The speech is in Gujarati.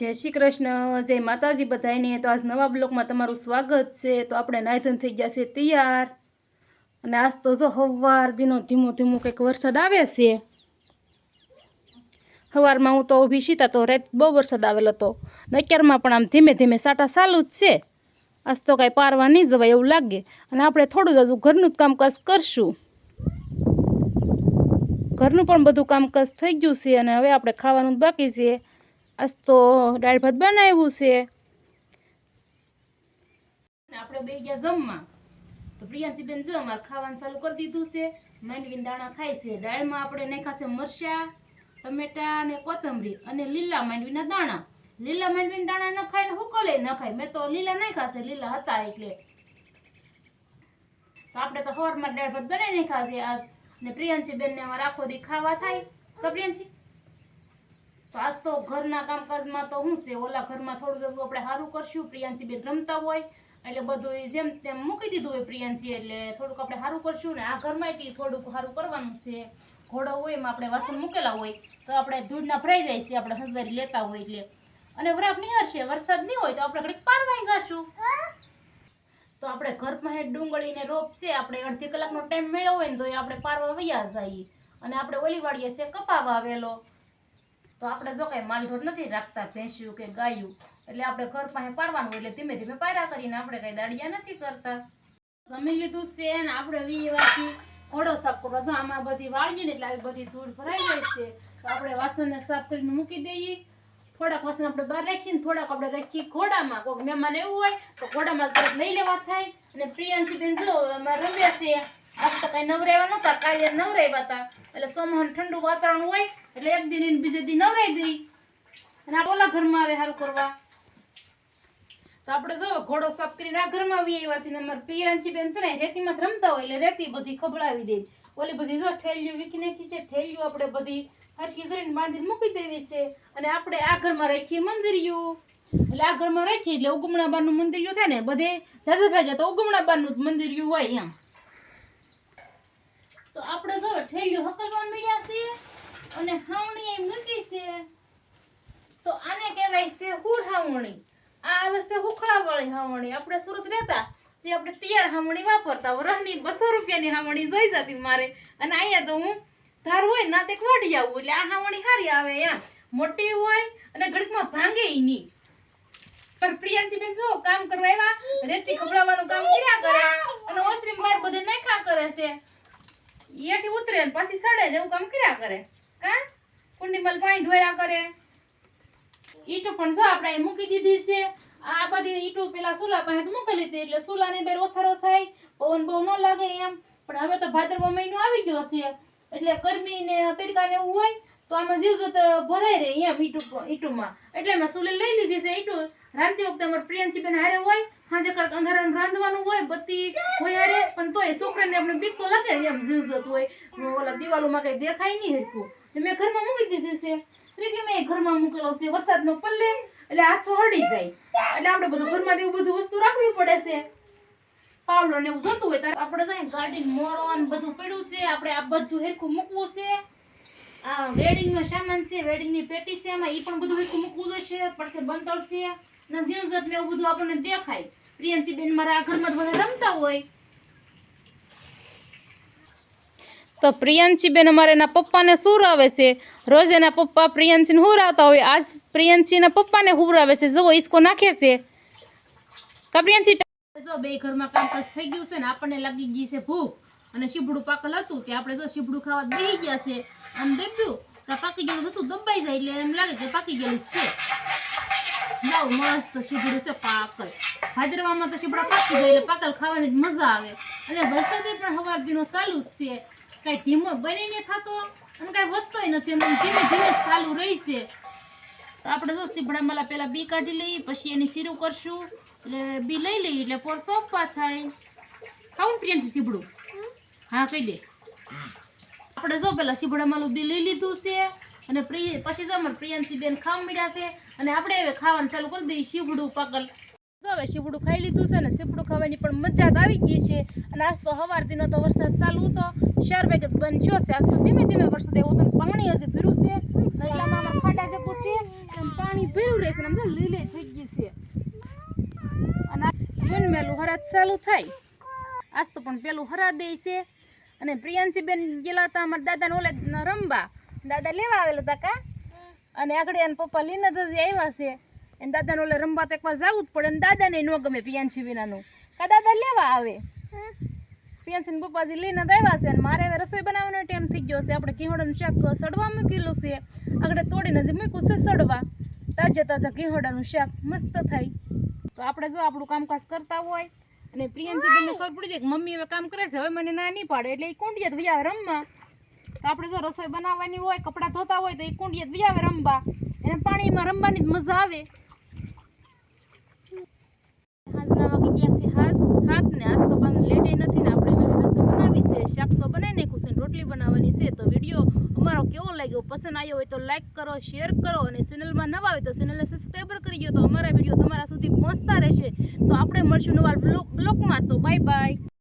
જય શ્રી કૃષ્ણ, જય માતાજી બધાને તો આજ નવા બ્લોકમાં તમારું સ્વાગત છે. તો આપણે નાયધન થઈ ગયા છે તૈયાર. અને આજ તો જો સવાર દિનો ધીમો ધીમો કંઈક વરસાદ આવે છે. સવારમાં હું તો ઊભી સીતા તો રાત બહુ વરસાદ આવેલો હતો. નક્યારમાં પણ આમ ધીમે ધીમે સાટા ચાલુ જ છે. આજ તો કાંઈ પારવા નહીં જવાય એવું લાગે. અને આપણે થોડું જ હજુ ઘરનું જ કામકાજ કરશું. ઘરનું પણ બધું કામકાજ થઈ ગયું છે અને હવે આપણે ખાવાનું જ બાકી છે. આજ તો દાળ ભાત બનાવ્યું છે. આપણે બે ગયા જમવા. તો પ્રિયાંશીબેન જો અમારે ખાવાનું ચાલુ કરી દીધું છે. માંડવીના દાણા ખાય છે. દાળમાં આપણે નાખ્યા છે મરચા, ટમેટા અને કોથમરી અને લીલા માંડવીના દાણા. લીલા માંડવીના દાણા ન ખાય ને હુકલે ન ખાય? મેં તો લીલા નહીં ખાશે લીલા હતા એટલે. તો આપણે તો હવારમાં દાળ ભાત બનાવી નાખ્યા છે આજ. ને પ્રિયાંશી બેનને અમારે આખો દી ખાવા થાય. તો પ્રિયાંશી? તો આજ તો ઘરના કામકાજમાં તો શું છે? ઓલા ઘરમાં થોડું થોડું આપણે સારું કરશું. પ્રિયાંશી બેન રમતા હોય, એટલે બધું જેમ તેમ મૂકી દીધું હોય પ્રિયાંશી, એટલે થોડુંક આપણે સારું કરશું ને આ ઘરમાં થોડુંક સારું કરવાનું છે. ઘોડો હોય એમાં આપણે વાસણ મૂકેલા હોય, તો આપણે ધૂળના ભરાઈ જાય છે, આપણે હંસવારી લેતા હોય એટલે. અને વરાપ નિહારશે વરસાદ નહીં હોય તો આપણે ઘડીક પારવાઈ જશું. તો આપણે ઘરમાં હે ડુંગળીને રોપ છે, આપણે અડધી કલાકનો ટાઈમ મેળવ્યો હોય ને તો એ આપણે પારવા વૈયા જઈએ. અને આપણે ઓલી વાળીએ છે કપા વાવેલો તો આપણે જો કંઈ માલઢોર નથી રાખતા, ભેંસ્યું કે ગાયું, એટલે આપણે ઘર પાસે પારવાનું એટલે ધીમે ધીમે પાયરા કરીને આપણે કઈ દાડિયા નથી કરતા. જમી લીધું છે ને આપણે વીવાથી ઘોડો સાફ કરવા. જો આમાં બધી વાળીએ ને એટલે આવી બધી ધૂળ ભરાઈ જાય છે. તો આપણે વાસણને સાફ કરીને મૂકી દઈએ. થોડાક વાસણ આપણે બહાર રાખીને થોડાક આપણે રાખીએ ઘોડામાં. કોઈ મહેમાન એવું હોય તો ઘોડામાં લઈ લેવા થાય. અને પ્રિયાંશી બેન જો અમારે રમ્યા છે. આજ તો કઈ નવરાવ્યા નતા કાલે નવરાવ્યા હતા. એટલે સોમવારે ઠંડુ વાતાવરણ હોય, એટલે એક દિન બીજે દિન નવરાઈ ગઈ. અને આ ઓલા ઘરમાં આવે સારું કરવા. તો આપણે જો ઘોડો સાફ કરીને આ ઘરમાં આવી બેન છે ને રેતીમાં રમતા હોય, એટલે રેતી બધી ખબડાવી દે. ઓલી બધી જો ઠેલિયું વીકી નાખી છે ઠેલિયું આપણે બધી હરકી કરીને બાંધીને મૂકી દેવી છે. અને આપણે આ ઘરમાં રાખીએ મંદિરિયું એટલે આ ઘરમાં રાખીએ એટલે ઉગમણા બાનું મંદિરિયું થાય ને, બધે જાજા ભાઈ તો ઉગમણા બાનું જ મંદિરિયું હોય એમ. તો આપણે જો ઠેલિયું હકલવા મળ્યા છે અને હાવણી એ મૂકી છે. તો આને કહેવાય છે હુર હાવણી. આ આવે છે હુખડા વાળી હાવણી. આપણે સુરત રહેતા તે આપણે તૈયાર હાવણી વાપરતા. વરહની બસો રૂપિયાની હાવણી જોઈ જતી મારે. અને અહીંયા તો હું ધાર હોય ના તે વાડી આવું. એટલે આ હાવણી સારી આવે એમ. મોટી હોય અને ઘડીકમાં ભાંગે નહીં. પણ પ્રિયાંશી બેન જો કામ કરવા આવ્યા. રેતી ખબડાવવાનું કામ કર્યા કરે. અને ઓસરી બાર બધે નાખ્યા કરે છે. એથી ઉતરે ને સડે સડે એવું કામ કર્યા કરે. કા? કુંડીમલ ભાઈ ઢોળ્યા કરે. ઈટો પણ જો આપણે મૂકી દીધી છે. આ બધી ઈટો પેલા સુલા પાસે મૂકેલી હતી એટલે સુલાની બેર ઓથરો થાય. પવન બહુ ન લાગે એમ. પણ હવે તો ભાદરવો મહિનો આવી ગયો છે. એટલે ગરમી ને તડકા ને એવું હોય તો આમાં જીવ તો ભરાઈ રહે એમ ઈટુ ઈટુમાં. એટલે મેં સુલે લઈ લીધી છે ઈટુ. રાંધતી વખતે અમારે પ્રિયંશી બેન હારે હોય સાંજે કરક અંધારાનું રાંધવાનું હોય, બત્તી હોય હારે, પણ તોય છોકરાને આપણે બીક તો લાગે એમ જીવ જતું હોય. ઓલા દિવાલોમાં કઈ દેખાય નહીં હરખું. મેં ઘરમાં મૂકી દીધી છે. એટલે કે મેં ઘરમાં મૂકેલો છે, વરસાદનો પલ્લે, એટલે હાથો હળી જાય. એટલે આપણે બધું ઘરમાં એવું બધું વસ્તુ રાખવી પડે છે. પાવલો ને એવું જોતું હોય, ત્યારે આપણે જાય ગાડી મોરો બધું પડ્યું છે. આપણે આ બધું હેરખું મૂકવું છે. આ વેડિંગ નો સામાન છે વેડિંગની પેટી છે એમાં એ પણ બધું હેરખું મૂકવું જોઈશે પડકે બંતળ છે ને જીવ જત ને એવું બધું આપણને દેખાય. પ્રિયંશી બેન મારા આ ઘરમાં બધા રમતા હોય. તો પ્રિયંશી બેન અમારે એના પપ્પાને સુરાવે છે. રોજ એના પપ્પા પ્રિયંશીને હુરાવતા હોય. આજ પ્રિયંશીના પપ્પાને હુરાવે છે. જુઓ ઈસકો નાખે છે. કા પ્રિયંશી જો બે ઘરમાં કામકાજ થઈ ગયું છે ને આપણને લાગી ગઈ છે ભૂખ. અને શીબડું પાકલ હતું તે આપણે જો શીબડું ખાવા બેસી ગયા છે, આમ દેખ્યું તો પાકી ગયેલું હતું દબાઈ જાય એટલે એમ લાગે કે પાકી ગયેલું છે. બહુ મસ્ત શીબડું છે પાકલ. ભાદરવામાં તો શીબડા પાકી જાય એટલે પાકલ ખાવાની જ મજા આવે. અને વરસાદે પણ હવાર દિનો ચાલુ જ છે. કાંઈ ધીમો બનીને થતો અને કાંઈ વધતોય નથી, એમ ધીમે ધીમે ચાલુ રહી છે. તો આપણે જો સીભડામાં પેલા બી કાઢી લઈએ પછી એની શીરું કરશું. એટલે બી લઈ લઈએ એટલે પોર સોંપવા થાય. ખાવું પ્રિયંશી સીભડું હા, કહી દે. આપણે જો પેલા સીભડામાં બી લઈ લીધું છે અને પછી જો અમારે પ્રિયાંશી બેન ખાવા મળ્યા છે અને આપણે હવે ખાવાનું ચાલુ કરી દઈએ શીવડું પાકલ. જો હવે સીભડું ખાઈ લીધું છે ને શીવડું ખાવાની પણ મજા જ આવી ગઈ છે. અને આજ તો દિનો તો વરસાદ ચાલુ હતો. ચાર વાગે બંધ થયો છે. આજ તો ધીમે ધીમે વરસાદ એવો તો પાણી હજી ભીરું છે. એટલામાં અમારે ખાડા જપું છે પાણી ભર્યું રહેશે આમ તો લીલી થઈ ગઈ છે. અને વનમેલું હરાજ ચાલુ થાય. આજ તો પણ પેલું હરા દે છે. અને પ્રિયાંશી બેન ગયેલા હતા અમારા દાદાને ઓલે રમવા દાદા લેવા આવેલા હતા કા? અને આગળ એના પપ્પા લઈને તો આવ્યા છે. એને દાદાને ઓલે રમવા તો એકવાર જવું જ પડે અને દાદાને ન ગમે પ્રિયાંશી વિનાનું. કા દાદા લેવા આવે? પ્રિયાંશી પપ્પાજી લઈને તો આવ્યા છે અને મારે હવે રસોઈ બનાવવાનો ટાઈમ થઈ ગયો છે. આપણે કિહોડાનું શાક સડવા મૂકેલું છે. આગળ તોડીને જે મૂક્યું છે સડવા. તાજા તાજા કિહોડાનું શાક મસ્ત થાય. તો આપણે જો આપણું કામકાજ કરતા હોય અને પ્રિયંશી બેનને ખબર પડી જાય કે મમ્મી હવે કામ કરે છે, હવે મને ના નહીં પાડે. એટલે એ કુંડિયત વિયાવે રમવા. તો આપણે જો રસોઈ બનાવવાની હોય, કપડાં ધોતા હોય, તો એ કુંડિયત આવે રમવા. એને પાણીમાં રમવાની જ મજા આવે. હાજના વાગી ગયા છે હાથ હાથ ને આજ તો લેટે નથી ને આપણે રસોઈ બનાવી છે, શાક તો બનાવી નાખ્યું છે રોટલી બનાવવાની છે. તો વીડિયો અમારો કેવો લાગ્યો? પસંદ આવ્યો હોય તો લાઇક કરો શેર કરો અને ચેનલમાં નવા હોય તો ચેનલને સબસ્ક્રાઈબર કરી દો તો અમારા વીડિયો તમારા સુધી પહોંચતા રહેશે. તો આપણે મળશું નવા બ્લોક બ્લોકમાં તો બાય બાય